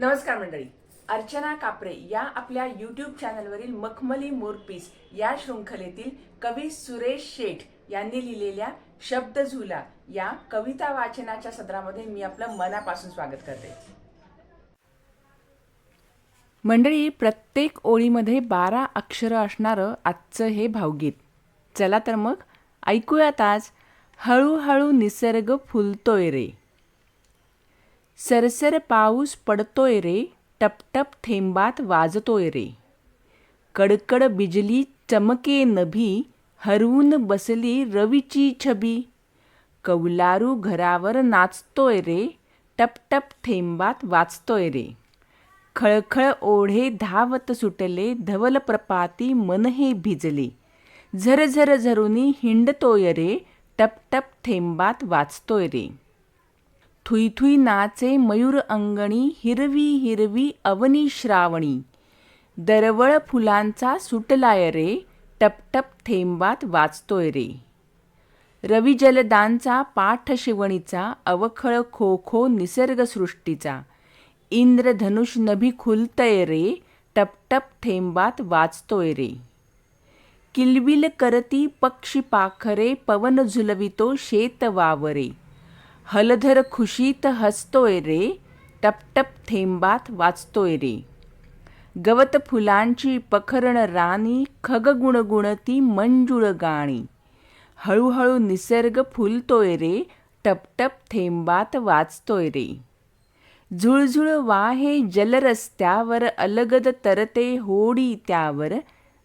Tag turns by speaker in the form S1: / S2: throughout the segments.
S1: नमस्कार मंडळी. अर्चना कापरे या आपल्या यूट्यूब चॅनलवरील मखमली मोरपीस या शृंखलेतील कवी सुरेश शेठ यांनी लिहिलेल्या शब्द झुला या कविता वाचनाच्या सत्रामध्ये मी आपलं मनापासून स्वागत करते. मंडळी प्रत्येक ओळीमध्ये बारा अक्षरं असणारं आजचं हे भावगीत. चला तर मग ऐकूयात आज हळूहळू निसर्ग फुलतोय रे. सरसर पाऊस पडतोय रे टपटप थेंबात वाजतोय रे. कडकड बिजली चमके नभी हरवून बसली रवीची छबी. कौलारू घरावर नाचतोय रे टपटप थेंबात वाचतोय रे. खळखळ ओढे धावत सुटले धवल प्रपाती मन हे भिजले. झरझर झरुनी हिंडतोय रे टपटप थेंबात वाचतोय रे. थुई थुई नाचे मयूर अंगणी हिरवी हिरवी अवनी श्रावणी. दरवळ फुलांचा सुटलाय रे टपटप थेंबात वाचतोय रे. रवी जलदांचा पाठ शिवणीचा अवखळ खो खो निसर्गसृष्टीचा. इंद्रधनुष नभी खुलतय रे टपटप थेंबात वाचतोय रे. किलबिल करती पक्षी पाखरे पवन झुलवितो शेत वावरे. हलधर खुशीत हसतोय रे टपटप थेंबात वाचतोय रे गवत फुलांची पखरण राणी खग गुणगुणती मंजुळ गाणी हळूहळू निसर्ग फुलतोय रे टपटप थेंबात वाचतोय रे झुळझुळ वाहे जलरस्त्यावर अलगद तरते होडी त्यावर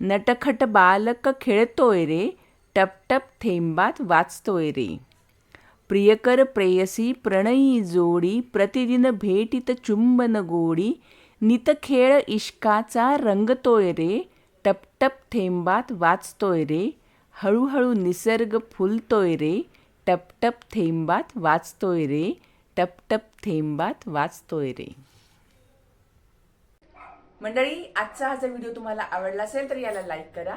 S1: नटखट बालक खेळतोय रे टपटप थेंबात वाचतोय रे प्रियकर प्रेयसी प्रणयी जोडी प्रतिदिन भेटीत चुंबन गोडी नितखेळ इश्काचा रंगतोय रे टपटप थेंबात वाचतोय रे हळूहळू निसर्ग फुलतोय रे टपटप थेंबात वाचतोय रे टपटप थेंबात वाचतोय रे मंडळी आजचा हा जर व्हिडिओ तुम्हाला आवडला असेल तर याला लाईक करा.